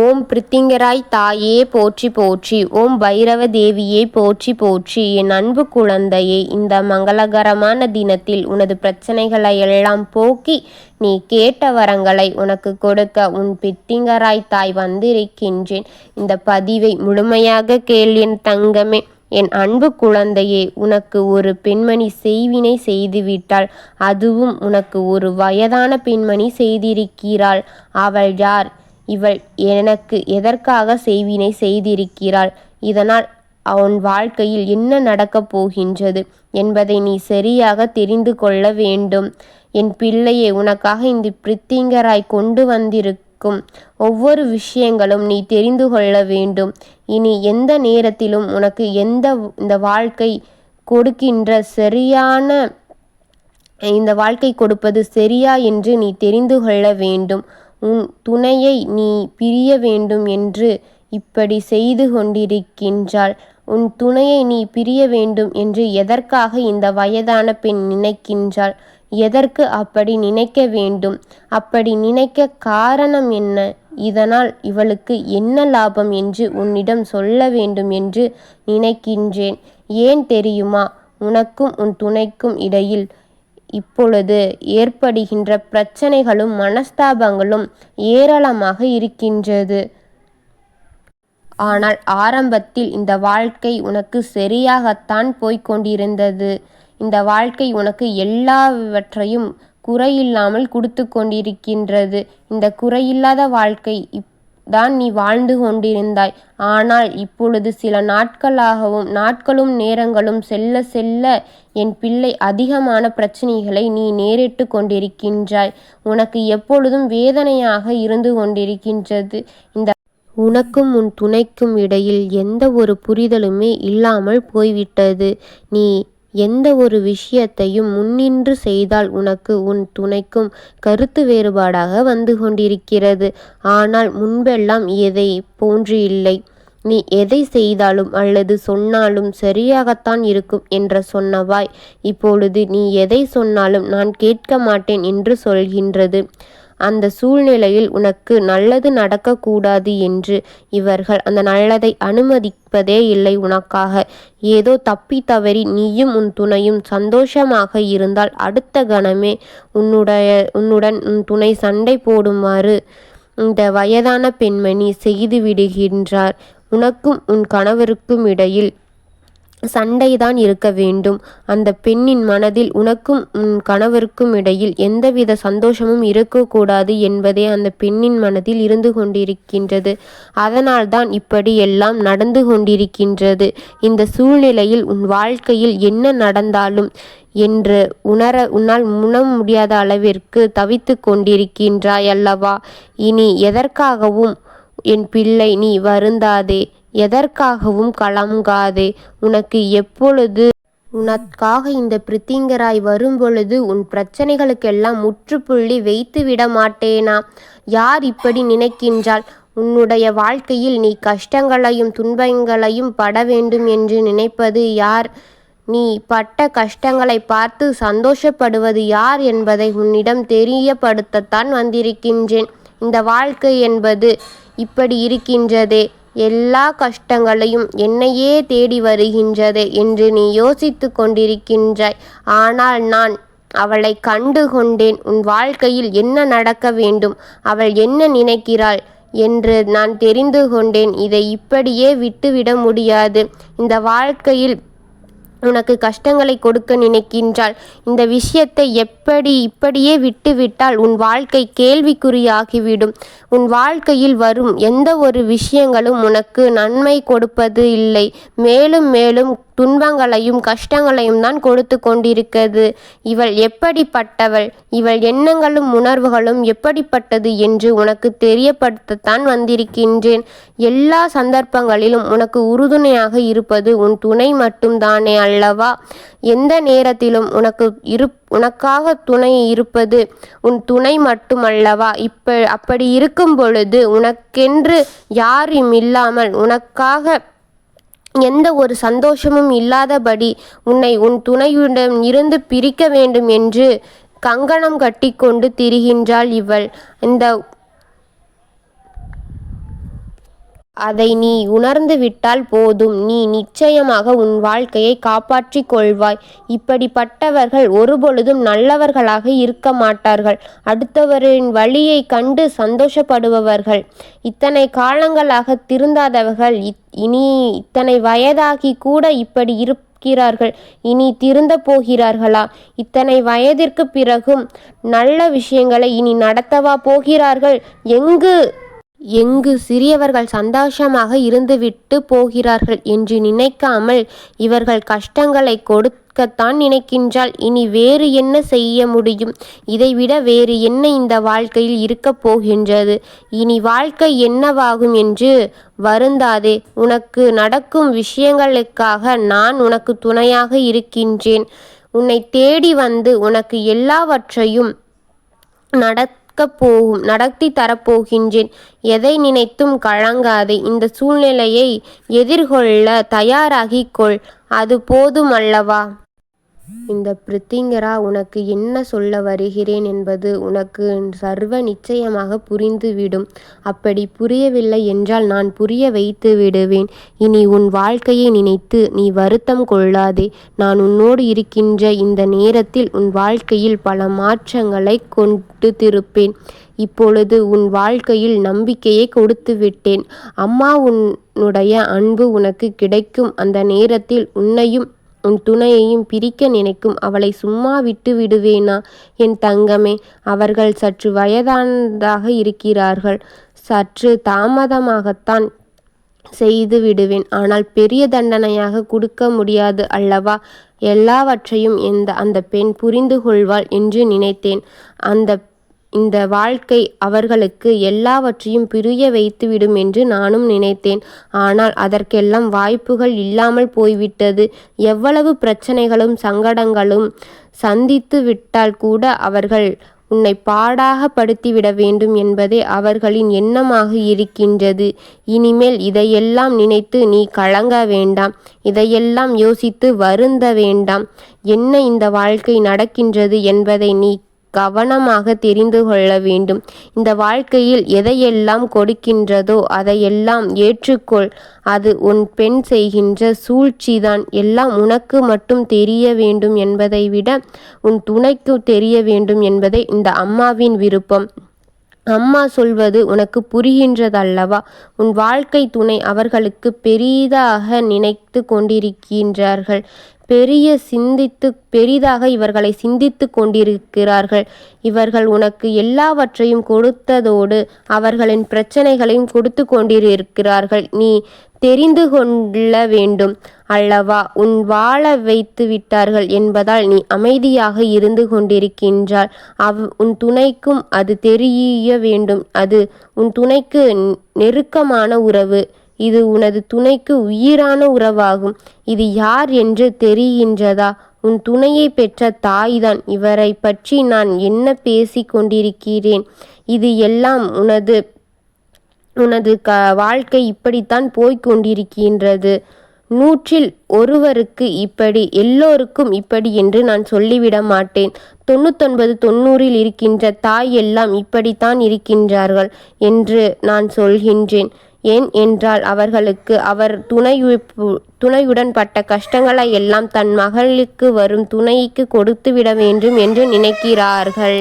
ஓம் பிரித்திங்கராய் தாயே போற்றி போற்றி. ஓம் பைரவ தேவியே போற்றி போற்றி. என் அன்பு குழந்தையே இந்த மங்களகரமான தினத்தில் உனது பிரச்சனைகளை எல்லாம் போக்கி நீ கேட்ட வரங்களை உனக்கு கொடுக்க உன் பித்திங்கராய் தாய் வந்திருக்கின்றேன். இந்த பதிவை முழுமையாக கேள் என் தங்கமே. என் அன்பு குழந்தையே உனக்கு ஒரு பெண்மணி செய்வினை செய்துவிட்டாள். அதுவும் உனக்கு ஒரு வயதான பெண்மணி செய்திருக்கிறாள். அவள் யார்? இவள் எனக்கு எதற்காக செய்வினை செய்திருக்கிறாள்? இதனால் அவன் வாழ்க்கையில் என்ன நடக்கப் போகின்றது என்பதை நீ சரியாக தெரிந்து கொள்ள வேண்டும். என் பிள்ளையை உனக்காக இந்த பிரித்திங்கராய் கொண்டு வந்திருக்கும் ஒவ்வொரு விஷயங்களும் நீ தெரிந்து கொள்ள வேண்டும். இனி எந்த நேரத்திலும் உனக்கு எந்த இந்த வாழ்க்கை கொடுக்கின்ற சரியான இந்த வாழ்க்கை கொடுப்பது சரியா என்று நீ தெரிந்து கொள்ள வேண்டும். உன் துணையை நீ பிரிய வேண்டும் என்று இப்படி செய்து கொண்டிருக்கின்றாள். உன் துணையை நீ பிரிய வேண்டும் என்று எதற்காக இந்த வயதான பெண் நினைக்கின்றாள்? எதற்கு அப்படி நினைக்க வேண்டும்? அப்படி நினைக்க காரணம் என்ன? இதனால் இவளுக்கு என்ன லாபம் என்று உன்னிடம் சொல்ல வேண்டும் என்று நினைக்கின்றேன். ஏன் தெரியுமா? உனக்கும் உன் துணைக்கும் இடையில் இப்பொழுது ஏற்படுகின்ற பிரச்சனைகளும் மனஸ்தாபங்களும் ஏராளமாக இருக்கின்றது. ஆனால் ஆரம்பத்தில் இந்த வாழ்க்கை உனக்கு சரியாகத்தான் போய்கொண்டிருந்தது இந்த வாழ்க்கை உனக்கு எல்லாவற்றையும் குறையில்லாமல் கொடுத்து கொண்டிருக்கின்றது. இந்த குறையில்லாத வாழ்க்கை இப் தான் நீ வாழ்ந்து கொண்டிருந்தாய். ஆனால் இப்பொழுது சில நாட்களாகவும் நாட்களும் நேரங்களும் செல்ல செல்ல என் பிள்ளை அதிகமான பிரச்சனைகளை நீ நேரிட்டு கொண்டிருக்கின்றாய். உனக்கு எப்பொழுதும் வேதனையாக இருந்து கொண்டிருக்கின்றது. இந்த உனக்கும் உன் துணைக்கும் இடையில் எந்த ஒரு புரிதலுமே இல்லாமல் போய்விட்டது. நீ எந்த ஒரு விஷயத்தையும் முன்னின்று செய்தால் உனக்கு உன் துணைக்கும் கருத்து வேறுபாடாக வந்து கொண்டிருக்கிறது. ஆனால் முன்பெல்லாம் எதை போன்று இல்லை நீ எதை செய்தாலும் அல்லது சொன்னாலும் சரியாகத்தான் இருக்கும் என்ற சொன்னவாய் இப்பொழுது நீ எதை சொன்னாலும் நான் கேட்க மாட்டேன் என்று சொல்கின்றது. அந்த சூழ்நிலையில் உனக்கு நல்லது நடக்கக்கூடாது என்று இவர்கள் அந்த நல்லதை அனுமதிப்பதே இல்லை உனக்காக. ஏதோ தப்பி தவறி நீயும் உன் துணையும் சந்தோஷமாக இருந்தால் அடுத்த கணமே உன்னுடைய உன்னுடன் உன் துணை சண்டை போடுமாறு இந்த வயதான பெண்மணி செய்து விடுகின்றார். உனக்கும் உன் கணவருக்கும் இடையில் சண்டைதான் இருக்க வேண்டும். அந்த பெண்ணின் மனதில் உனக்கும் உன் கணவருக்கும் இடையில் எந்தவித சந்தோஷமும் இருக்கக்கூடாது என்பதே அந்த பெண்ணின் மனதில் இருந்து கொண்டிருக்கின்றது. அதனால்தான் இப்படி எல்லாம் நடந்து கொண்டிருக்கின்றது. இந்த சூழ்நிலையில் உன் வாழ்க்கையில் என்ன நடந்தாலும் என்று உணர உன்னால் உணர முடியாத அளவிற்கு தவித்து கொண்டிருக்கின்றாய் அல்லவா இனி எதற்காகவும் என் பிள்ளை நீ வருந்தாதே. எதற்காகவும் கலங்காதே. உனக்கு எப்பொழுது உனக்காக இந்த பிரித்திங்கராய் வரும்பொழுது உன் பிரச்சனைகளுக்கெல்லாம் முற்றுப்புள்ளி வைத்து விட மாட்டேனா? யார் இப்படி நினைக்கின்றாள்? உன்னுடைய வாழ்க்கையில் நீ கஷ்டங்களையும் துன்பங்களையும் பட வேண்டும் என்று நினைப்பது யார்? நீ பட்ட கஷ்டங்களை பார்த்து சந்தோஷப்படுவது யார் என்பதை உன்னிடம் தெரியப்படுத்தத்தான் வந்திருக்கின்றேன். இந்த வாழ்க்கை என்பது இப்படி இருக்கின்றதே. எல்லா கஷ்டங்களையும் என்னையே தேடி வருகின்றது என்று நீ யோசித்து கொண்டிருக்கின்றாய். ஆனால் நான் அவளை கண்டு கொண்டேன் உன் வாழ்க்கையில் என்ன நடக்க வேண்டும்? அவள் என்ன நினைக்கிறாள்? என்று நான் தெரிந்து கொண்டேன். இதை இப்படியே விட்டுவிட முடியாது. இந்த வாழ்க்கையில் உனக்கு கஷ்டங்களை கொடுக்க நினைக்கின்றாள். இந்த விஷயத்தை எப்படி இப்படியே விட்டுவிட்டால் உன் வாழ்க்கை கேள்விக்குறியாகிவிடும். உன் வாழ்க்கையில் வரும் எந்த ஒரு விஷயங்களும் உனக்கு நன்மை கொடுப்பது இல்லை. மேலும் மேலும் துன்பங்களையும் கஷ்டங்களையும் தான் கொடுத்து கொண்டிருக்கிறது. இவள் எப்படிப்பட்டவள்? இவள் எண்ணங்களும் உணர்வுகளும் எப்படிப்பட்டது என்று உனக்கு தெரியப்படுத்தத்தான் வந்திருக்கின்றேன். எல்லா சந்தர்ப்பங்களிலும் உனக்கு உறுதுணையாக இருப்பது உன் துணை மட்டும்தானே அல்லவா? எந்த நேரத்திலும் உனக்கு இரு உனக்காக துணை இருப்பது உன் துணை மட்டுமல்லவா? இப்ப அப்படி இருக்கும் பொழுது உனக்கென்று யாரும் இல்லாமல் உனக்காக எந்த ஒரு சந்தோஷமும் இல்லாதபடி உன்னை உன் துணையுடன் இருந்து பிரிக்க வேண்டும் என்று கங்கணம் கட்டிக்கொண்டு திரிகின்றாள் இவள். இந்த அதை நீ உணர்ந்து விட்டால் போதும். நீ நிச்சயமாக உன் வாழ்க்கையை காப்பாற்றிக் கொள்வாய். இப்படிப்பட்டவர்கள் ஒருபொழுதும் நல்லவர்களாக இருக்க மாட்டார்கள். அடுத்தவரின் வழியை கண்டு சந்தோஷப்படுபவர்கள். இத்தனை காலங்களாக திருந்தாதவர்கள் இனி இத்தனை வயதாகி கூட இப்படி இருக்கிறார்கள். இனி திருந்த போகிறார்களா? இத்தனை வயதிற்கு பிறகும் நல்ல விஷயங்களை இனி நடத்தவா போகிறார்கள்? எங்கு எங்கு சிறியவர்கள் சந்தோஷமாக இருந்துவிட்டு போகிறார்கள் என்று நினைக்காமல் இவர்கள் கஷ்டங்களை கொடுக்கத்தான் நினைக்கின்றால் இனி வேறு என்ன செய்ய முடியும்? இதைவிட வேறு என்ன இந்த வாழ்க்கையில் இருக்கப் போகின்றது? இனி வாழ்க்கை என்னவாகும் என்று வருந்தாதே. உனக்கு நடக்கும் விஷயங்களுக்காக நான் உனக்கு துணையாக இருக்கின்றேன். உன்னை தேடி வந்து உனக்கு எல்லாவற்றையும் நட போகும் நடத்தி தரப்போகின்றேன். எதை நினைத்தும் கலங்காதே. இந்த சூழ்நிலையை எதிர்கொள்ள தயாராகிக் கொள் அது போதுமல்லவா இந்த பிரித்திங்கரா உனக்கு என்ன சொல்ல வருகிறேன் என்பது உனக்கு சர்வ நிச்சயமாக புரிந்துவிடும். அப்படி புரியவில்லை என்றால் நான் புரிய வைத்து விடுவேன். இனி உன் வாழ்க்கையை நினைத்து நீ வருத்தம் கொள்ளாதே. நான் உன்னோடு இருக்கின்ற இந்த நேரத்தில் உன் வாழ்க்கையில் பல மாற்றங்களை கொண்டு திருப்பேன் இப்பொழுது உன் வாழ்க்கையில் நம்பிக்கையை கொடுத்து விட்டேன் அம்மா உன்னுடைய அன்பு உனக்கு கிடைக்கும். அந்த நேரத்தில் உன்னையும் உன் துணையையும் பிரிக்க நினைக்கும் அவளை சும்மா விட்டு விடுவேனா? என் தங்கமே அவர்கள் சற்று வயதானதாக இருக்கிறார்கள். சற்று தாமதமாகத்தான் செய்து விடுவேன். ஆனால் பெரிய தண்டனையாக கொடுக்க முடியாது அல்லவா? எல்லாவற்றையும் எந்த அந்த பெண் புரிந்து கொள்வாள் என்று நினைத்தேன். அந்த இந்த வாழ்க்கை அவர்களுக்கு எல்லாவற்றையும் பிரிய வைத்துவிடும் என்று நானும் நினைத்தேன். ஆனால் அதற்கெல்லாம் வாய்ப்புகள் இல்லாமல் போய்விட்டது. எவ்வளவு பிரச்சனைகளும் சங்கடங்களும் சந்தித்து விட்டால் கூட அவர்கள் உன்னை பாடாக படுத்திவிட வேண்டும் என்பதே அவர்களின் எண்ணமாக இருக்கின்றது. இனிமேல் இதையெல்லாம் நினைத்து நீ கலங்க வேண்டாம். இதையெல்லாம் யோசித்து வருந்த வேண்டாம். என்ன இந்த வாழ்க்கை நடக்கின்றது என்பதை நீ கவனமாக தெரிந்து கொள்ள வேண்டும். இந்த வாழ்க்கையில் எதையெல்லாம் கொடுக்கின்றதோ அதையெல்லாம் ஏற்றுக்கொள். அது உன் பெண் செய்கின்ற சூழ்ச்சிதான். எல்லாம் உனக்கு மட்டும் தெரிய வேண்டும் என்பதை விட உன் துணைக்கு தெரிய வேண்டும் என்பதே இந்த அம்மாவின் விருப்பம். அம்மா சொல்வது உனக்கு புரிகின்றதல்லவா? உன் வாழ்க்கை துணை அவர்களுக்கு பெரிதாக நினைத்து கொண்டிருக்கின்றார்கள். பெரிய சிந்தித்து பெரிதாக இவர்களை சிந்தித்து கொண்டிருக்கிறார்கள். இவர்கள் உனக்கு எல்லாவற்றையும் கொடுத்ததோடு அவர்களின் பிரச்சனைகளையும் கொடுத்து கொண்டிருக்கிறார்கள். நீ தெரிந்து கொள்ள வேண்டும். அல்லவா உன் வாழ வைத்து விட்டார்கள் என்பதால் நீ அமைதியாக இருந்து கொண்டிருக்கின்றாள் அவ் உன் துணைக்கும் அது தெரிய வேண்டும். அது உன் துணைக்கு நெருக்கமான உறவு. இது உனது துணைக்கு உயிரான உறவாகும். இது யார் என்று தெரிகின்றதா? உன் துணையை பெற்ற தாய்தான். இவரை பற்றி நான் என்ன பேசி கொண்டிருக்கிறேன்? இது எல்லாம் உனது உனது க வாழ்க்கை இப்படித்தான் போய்க் கொண்டிருக்கின்றது. நூற்றில் ஒருவருக்கு இப்படி எல்லோருக்கும் இப்படி என்று நான் சொல்லிவிட மாட்டேன். தொண்ணூத்தொன்பது தொண்ணூறில் இருக்கின்ற தாய் எல்லாம் இப்படித்தான் இருக்கின்றார்கள் என்று நான் சொல்கின்றேன். ஏன் என்றால் அவர்களுக்கு அவர் துணை துணையுடன் பட்ட கஷ்டங்களை எல்லாம் தன் மகளுக்கு வரும் துணைக்கு கொடுத்துவிட வேண்டும் என்று நினைக்கிறார்கள்.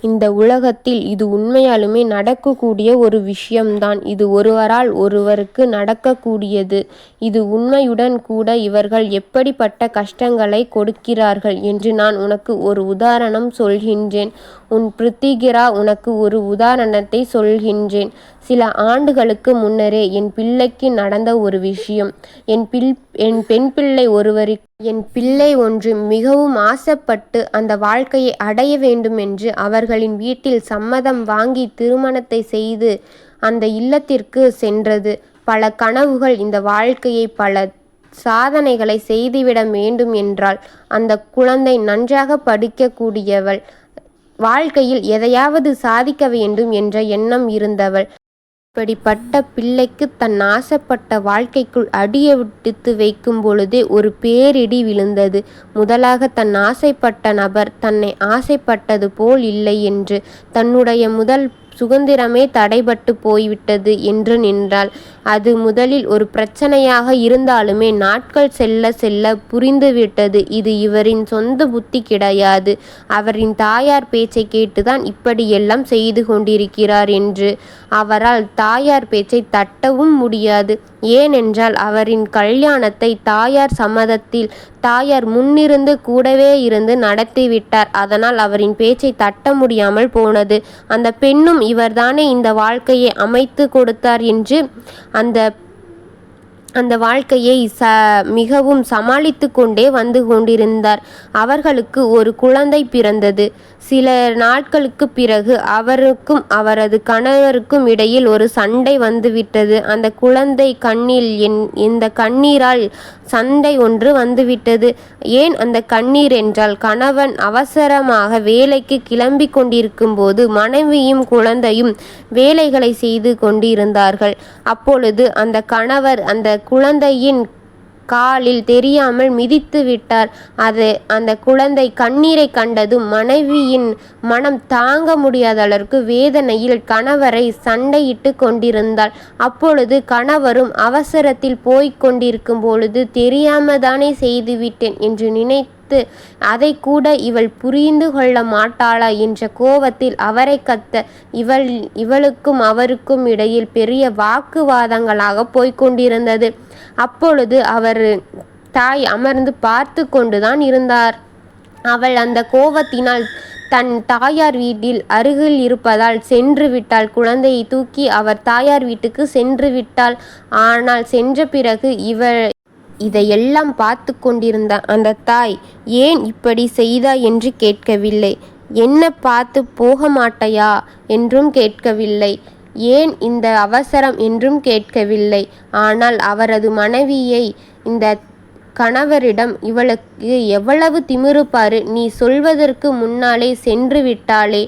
இந்த உலகத்தில் இது உண்மையாலுமே நடக்கக்கூடிய ஒரு விஷயம்தான். இது ஒருவரால் ஒருவருக்கு நடக்கக்கூடியது. இது உண்மையுடன் கூட இவர்கள் எப்படிப்பட்ட கஷ்டங்களை கொடுக்கிறார்கள் என்று நான் உனக்கு ஒரு உதாரணம் சொல்கின்றேன். உன் பிருத்திகிரா உனக்கு ஒரு உதாரணத்தை சொல்கின்றேன். சில ஆண்டுகளுக்கு முன்னரே என் பிள்ளைக்கு நடந்த ஒரு விஷயம். என் பில் என் பெண் பிள்ளை ஒருவருக்கு என் பிள்ளை ஒன்று மிகவும் ஆசைப்பட்டு அந்த வாழ்க்கையை அடைய வேண்டும் என்று அவர்களின் வீட்டில் சம்மதம் வாங்கி திருமணத்தை செய்து அந்த இல்லத்திற்கு சென்றது. பல கனவுகள் இந்த வாழ்க்கையை பல சாதனைகளை செய்துவிட வேண்டும் என்றால் அந்த குழந்தை நன்றாக படிக்கக்கூடியவள். வாழ்க்கையில் எதையாவது சாதிக்க வேண்டும் என்ற எண்ணம் இருந்தவள். இப்படிப்பட்ட பிள்ளைக்கு தன் ஆசைப்பட்ட வாழ்க்கைக்குள் அடியெடுத்து வைக்கும் பொழுதே ஒரு பேரிடி விழுந்தது. முதலாக தன் ஆசைப்பட்ட நபர் தன்னை ஆசைப்பட்டது போல் இல்லை என்று தன்னுடைய முதல் சுதந்திரமே தடைபட்டு போய்விட்டது என்று நின்றாள். அது முதலில் ஒரு பிரச்சனையாக இருந்தாலுமே நாட்கள் செல்ல செல்ல புரிந்துவிட்டது இது இவரின் சொந்த புத்தி கிடையாது. அவரின் தாயார் பேச்சை கேட்டுதான் இப்படியெல்லாம் செய்து கொண்டிருக்கிறார் என்று. அவரால் தாயார் பேச்சை தட்டவும் முடியாது. ஏனென்றால் அவரின் கல்யாணத்தை தாயார் சம்மதத்தில் தாயார் முன்னிருந்து கூடவே இருந்து நடத்திவிட்டார். அதனால் அவரின் பேச்சை தட்ட முடியாமல் போனது. அந்த பெண்ணும் இவர்தானே இந்த வாழ்க்கையை அமைத்து கொடுத்தார் என்று அந்த அந்த வாழ்க்கையை ச மிகவும் சமாளித்து கொண்டே வந்து கொண்டிருந்தார். அவர்களுக்கு ஒரு குழந்தை பிறந்தது. சில நாட்களுக்குப் பிறகு அவருக்கும் அவரது கணவருக்கும் இடையில் ஒரு சண்டை வந்துவிட்டது. அந்த குழந்தை கண்ணில் என் இந்த கண்ணீரால் சண்டை ஒன்று வந்துவிட்டது. ஏன் அந்த கண்ணீர் என்றால் கணவன் அவசரமாக வேலைக்கு கிளம்பி கொண்டிருக்கும் கொண்டிருக்கும்போது மனைவியும் குழந்தையும் வேலைகளை செய்து கொண்டிருந்தார்கள். அப்பொழுது அந்த கணவர் அந்த குழந்தையின் காலில் தெரியாமல் மிதித்து விட்டார் அது அந்த குழந்தை கண்ணீரைக் கண்டதும் மனைவியின் மனம் தாங்க முடியாத அளவிற்கு வேதனையில் கணவரை சண்டையிட்டு கொண்டிருந்தாள். அப்பொழுது கணவரும் அவசரத்தில் போய்க் கொண்டிருக்கும்பொழுது தெரியாமதானே செய்துவிட்டேன் என்று நினைத்து அதைக்கூட இவள் புரிந்து கொள்ள மாட்டாளா? என்ற கோபத்தில் அவரை கத்த இவள் இவளுக்கும் அவருக்கும் இடையில் பெரிய வாக்குவாதங்களாக போய்கொண்டிருந்தது அப்பொழுது அவர் தாய் அமர்ந்து பார்த்து கொண்டுதான் இருந்தார். அவள் அந்த கோபத்தினால் தன் தாயார் வீட்டில் அருகில் இருப்பதால் சென்று விட்டாள். குழந்தையை தூக்கி அவர் தாயார் வீட்டுக்கு சென்று விட்டாள். ஆனால் சென்ற பிறகு இவள் இதையெல்லாம் பார்த்து கொண்டிருந்த அந்த தாய் ஏன் இப்படி செய்தாய் என்று கேட்கவில்லை. என்ன பார்த்து போக மாட்டையா என்றும் கேட்கவில்லை. ஏன் இந்த அவசரம் என்றும் கேட்கவில்லை. ஆனால் அவரது மனைவியை இந்த கணவரிடம் இவளுக்கு எவ்வளவு திமிருப்பாரு நீ சொல்வதற்கு முன்னாலே சென்று விட்டாளே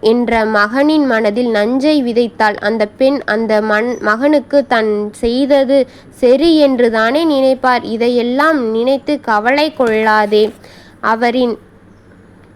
என்ற மகனின் மனதில் நஞ்சை விதைத்தாள். அந்தப் பெண் அந்த மன் மகனுக்கு தன் செய்தது சரி என்று தானே நினைப்பார். இதையெல்லாம் நினைத்து கவலை கொள்ளாதே. அவரின்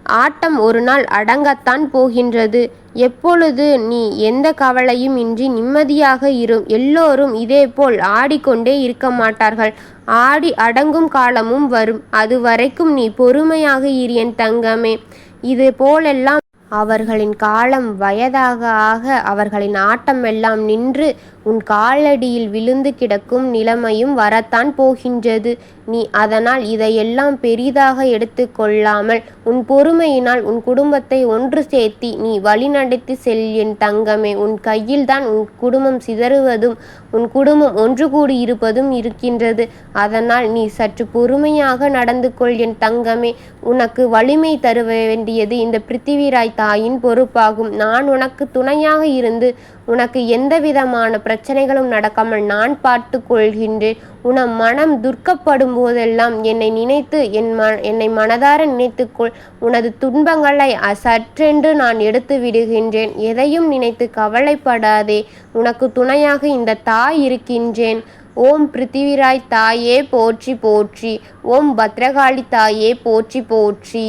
ஆட்டம் ஒரு நாள் அடங்கத்தான் போகின்றது. எப்பொழுது நீ எந்த கவலையும் இன்றி நிம்மதியாக இரு. எல்லோரும் இதேபோல் ஆடிக்கொண்டே இருக்க மாட்டார்கள் ஆடி அடங்கும் காலமும் வரும். அதுவரைக்கும் நீ பொறுமையாக இரு என் தங்கமே. இது போலெல்லாம் அவர்களின் காலம் வயதாக ஆக அவர்களின் ஆட்டமெல்லாம் நின்று உன் காலடியில் விழுந்து கிடக்கும் நிலைமையும் வரத்தான் போகின்றது. நீ அதனால் இதையெல்லாம் பெரிதாக எடுத்துக்கொள்ளாமல் உன் பொறுமையினால் உன் குடும்பத்தை ஒன்று சேர்த்தி நீ வழிநடத்தி செல் என் தங்கமே. உன் கையில்தான் உன் குடும்பம் சிதறுவதும் உன் குடும்பம் ஒன்று கூடி இருப்பதும் இருக்கின்றது. அதனால் நீ சற்று பொறுமையாக நடந்து கொள் என் தங்கமே. உனக்கு வலிமை தருவ வேண்டியது இந்த பிருத்திவிராய் தாயின் பொறுப்பாகும். நான் உனக்கு துணையாக இருந்து உனக்கு எந்தவிதமான பிரச்சனைகளும் நடக்காமல் நான் பார்த்து கொள்கின்றேன். உன மனம் துர்க்கப்படும் போதெல்லாம் என்னை நினைத்து என் என்னை மனதார நினைத்துக்கொள் உனது துன்பங்களை சற்றென்று நான் எடுத்து விடுகின்றேன். எதையும் நினைத்து கவலைப்படாதே. உனக்கு துணையாக இந்த தாய் இருக்கின்றேன். ஓம் பிருத்திவிராய் தாயே போற்றி போற்றி. ஓம் பத்ரகாளி தாயே போற்றி போற்றி.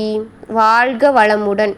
வாழ்க வளமுடன்.